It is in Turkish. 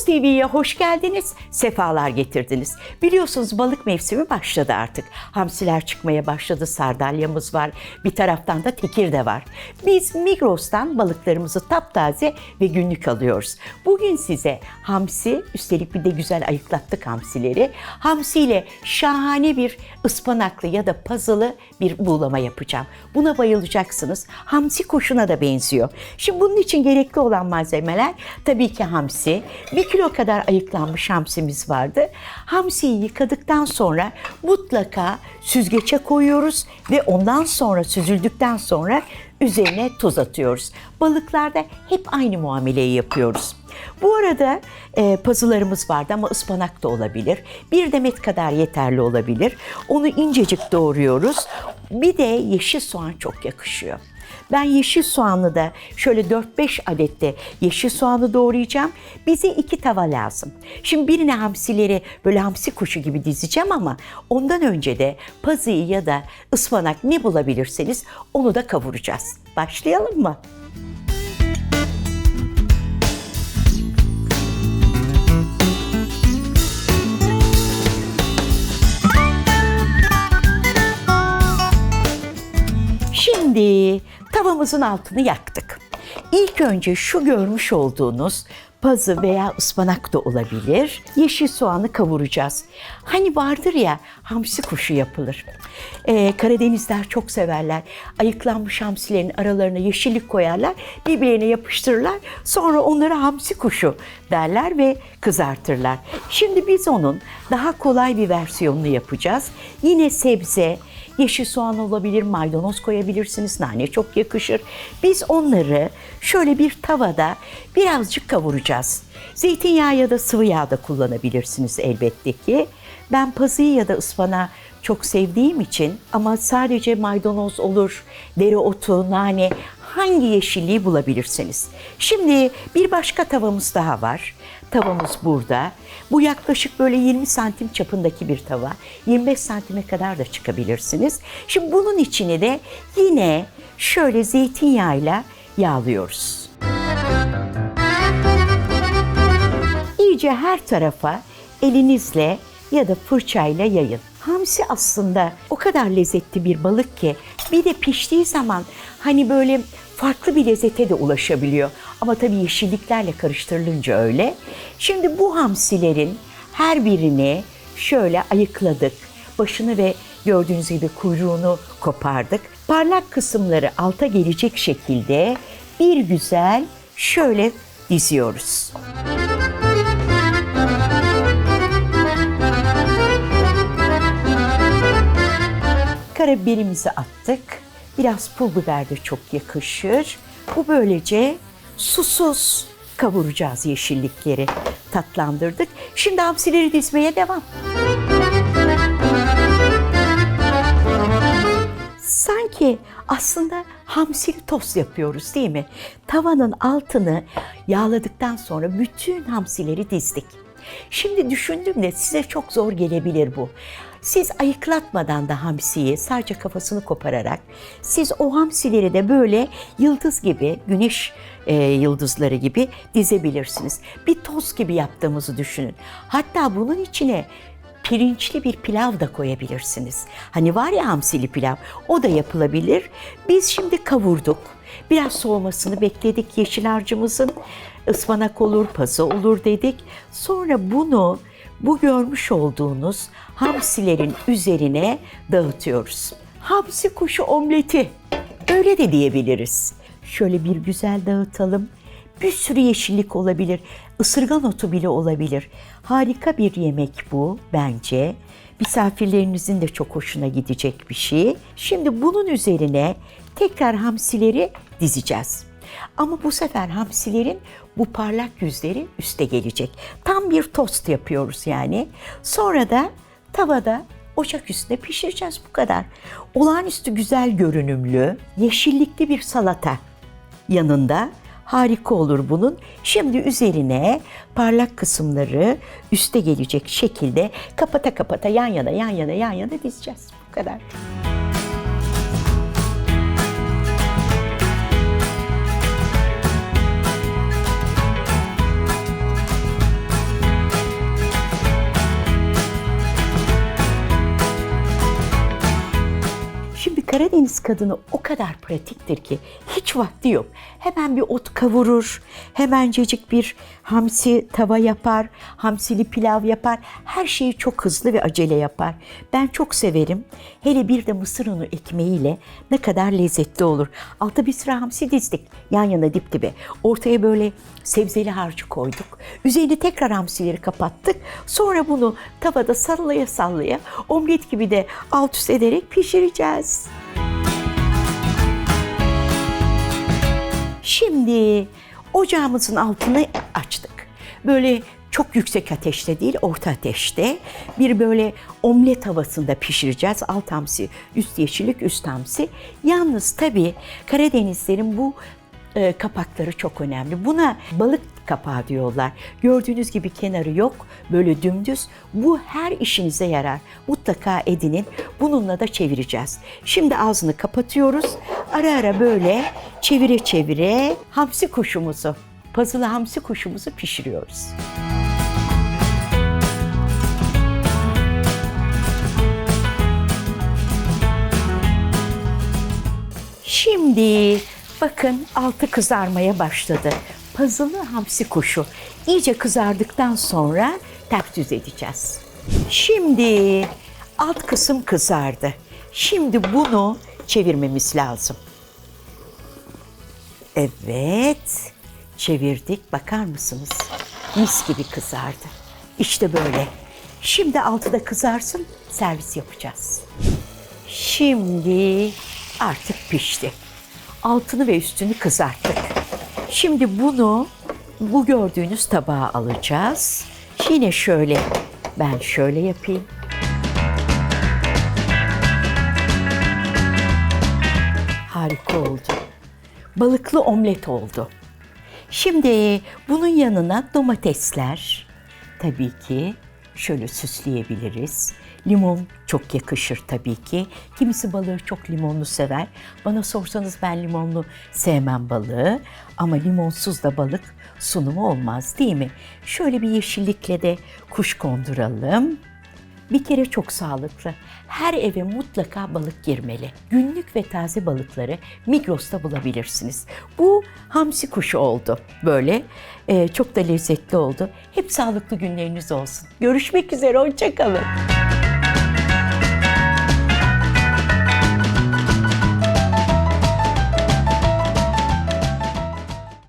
Migros TV'ye hoş geldiniz, sefalar getirdiniz. Biliyorsunuz balık mevsimi başladı artık. Hamsiler çıkmaya başladı, sardalyamız var, bir taraftan da tekir de var. Biz Migros'tan balıklarımızı taptaze ve günlük alıyoruz. Bugün size hamsi, üstelik bir de güzel ayıklattık hamsileri. Hamsiyle şahane bir ıspanaklı ya da pazılı bir buğulama yapacağım. Buna bayılacaksınız. Hamsi kuşuna da benziyor. Şimdi bunun için gerekli olan malzemeler tabii ki hamsi. Bir kilo kadar ayıklanmış hamsimiz vardı. Hamsiyi yıkadıktan sonra mutlaka süzgece koyuyoruz ve ondan sonra süzüldükten sonra üzerine tuz atıyoruz. Balıklarda hep aynı muameleyi yapıyoruz. Bu arada e, pazılarımız vardı ama ıspanak da olabilir. Bir demet kadar yeterli olabilir. Onu incecik doğruyoruz. Bir de yeşil soğan çok yakışıyor. Ben yeşil soğanlı da şöyle 4-5 adette yeşil soğanı doğrayacağım. Bize iki tava lazım. Şimdi birine hamsileri böyle hamsi kuşu gibi dizeceğim ama ondan önce de pazıyı ya da ıspanak ne bulabilirseniz onu da kavuracağız. Başlayalım mı? Şimdi tavamızın altını yaktık. İlk önce şu görmüş olduğunuz pazı veya ıspanak da olabilir. Yeşil soğanı kavuracağız. Hani vardır ya hamsi kuşu yapılır. Ee, Karadenizler çok severler. Ayıklanmış hamsilerin aralarına yeşillik koyarlar. Birbirine yapıştırırlar. Sonra onları hamsi kuşu derler ve kızartırlar. Şimdi biz onun daha kolay bir versiyonunu yapacağız. Yine sebze, Yeşil soğan olabilir, maydanoz koyabilirsiniz, nane çok yakışır. Biz onları şöyle bir tavada birazcık kavuracağız. Zeytinyağı ya da sıvı yağ da kullanabilirsiniz elbette ki. Ben pazıyı ya da ıspanağı çok sevdiğim için ama sadece maydanoz olur, dereotu, nane hangi yeşilliği bulabilirsiniz. Şimdi bir başka tavamız daha var. Tavamız burada. Bu yaklaşık böyle 20 santim çapındaki bir tava. 25 santime kadar da çıkabilirsiniz. Şimdi bunun içini de yine şöyle zeytinyağıyla yağlıyoruz. İyice her tarafa elinizle ya da fırçayla yayın. Hamsi aslında o kadar lezzetli bir balık ki bir de piştiği zaman hani böyle farklı bir lezzete de ulaşabiliyor. Ama tabii yeşilliklerle karıştırılınca öyle. Şimdi bu hamsilerin her birini şöyle ayıkladık. Başını ve gördüğünüz gibi kuyruğunu kopardık. Parlak kısımları alta gelecek şekilde bir güzel şöyle diziyoruz. Karabiberimizi attık. Biraz pul biber de çok yakışır. Bu böylece susuz kavuracağız yeşillikleri. Tatlandırdık. Şimdi hamsileri dizmeye devam. Sanki aslında hamsili tost yapıyoruz değil mi? Tavanın altını yağladıktan sonra bütün hamsileri dizdik. Şimdi düşündüğümde size çok zor gelebilir bu. Siz ayıklatmadan da hamsiyi sadece kafasını kopararak siz o hamsileri de böyle yıldız gibi, güneş e, yıldızları gibi dizebilirsiniz. Bir toz gibi yaptığımızı düşünün. Hatta bunun içine pirinçli bir pilav da koyabilirsiniz. Hani var ya hamsili pilav, o da yapılabilir. Biz şimdi kavurduk. Biraz soğumasını bekledik yeşil harcımızın. ıspanak olur, pazı olur dedik. Sonra bunu bu görmüş olduğunuz hamsilerin üzerine dağıtıyoruz. Hamsi kuşu omleti. Öyle de diyebiliriz. Şöyle bir güzel dağıtalım. Bir sürü yeşillik olabilir. Isırgan otu bile olabilir. Harika bir yemek bu bence. Misafirlerinizin de çok hoşuna gidecek bir şey. Şimdi bunun üzerine tekrar hamsileri dizeceğiz. Ama bu sefer hamsilerin bu parlak yüzleri üste gelecek. Tam bir tost yapıyoruz yani. Sonra da tavada ocak üstünde pişireceğiz bu kadar. Olağanüstü güzel görünümlü, yeşillikli bir salata yanında harika olur bunun. Şimdi üzerine parlak kısımları üste gelecek şekilde kapata kapata yan yana yan yana yan yana dizeceğiz. Bu kadar. Karadeniz kadını o kadar pratiktir ki hiç vakti yok. Hemen bir ot kavurur, hemencecik bir hamsi tava yapar, hamsili pilav yapar. Her şeyi çok hızlı ve acele yapar. Ben çok severim. Hele bir de mısır unu ekmeğiyle ne kadar lezzetli olur. Altta bir sıra hamsi dizdik yan yana dip dibe. Ortaya böyle sebzeli harcı koyduk. Üzerine tekrar hamsileri kapattık. Sonra bunu tavada sallaya sallaya omlet gibi de alt üst ederek pişireceğiz. Şimdi ocağımızın altını açtık. Böyle çok yüksek ateşte değil, orta ateşte bir böyle omlet havasında pişireceğiz. Alt hamsi, üst yeşillik, üst hamsi. Yalnız tabii Karadenizlerin bu e, kapakları çok önemli. Buna balık kapağı diyorlar. Gördüğünüz gibi kenarı yok, böyle dümdüz. Bu her işinize yarar. Mutlaka edinin. Bununla da çevireceğiz. Şimdi ağzını kapatıyoruz. Ara ara böyle çevire çevire hamsi kuşumuzu, pazılı hamsi kuşumuzu pişiriyoruz. Şimdi bakın altı kızarmaya başladı. Pazılı hamsi kuşu iyice kızardıktan sonra ters düz edeceğiz. Şimdi alt kısım kızardı. Şimdi bunu çevirmemiz lazım. Evet, çevirdik. Bakar mısınız? Mis gibi kızardı. İşte böyle. Şimdi altı da kızarsın, servis yapacağız. Şimdi artık pişti. Altını ve üstünü kızarttık. Şimdi bunu bu gördüğünüz tabağa alacağız. Yine şöyle, ben şöyle yapayım. Balıklı omlet oldu. Şimdi bunun yanına domatesler tabii ki şöyle süsleyebiliriz. Limon çok yakışır tabii ki. Kimisi balığı çok limonlu sever. Bana sorsanız ben limonlu sevmem balığı. Ama limonsuz da balık sunumu olmaz değil mi? Şöyle bir yeşillikle de kuş konduralım. Bir kere çok sağlıklı. Her eve mutlaka balık girmeli. Günlük ve taze balıkları Migros'ta bulabilirsiniz. Bu hamsi kuşu oldu böyle. Ee, çok da lezzetli oldu. Hep sağlıklı günleriniz olsun. Görüşmek üzere, hoşçakalın.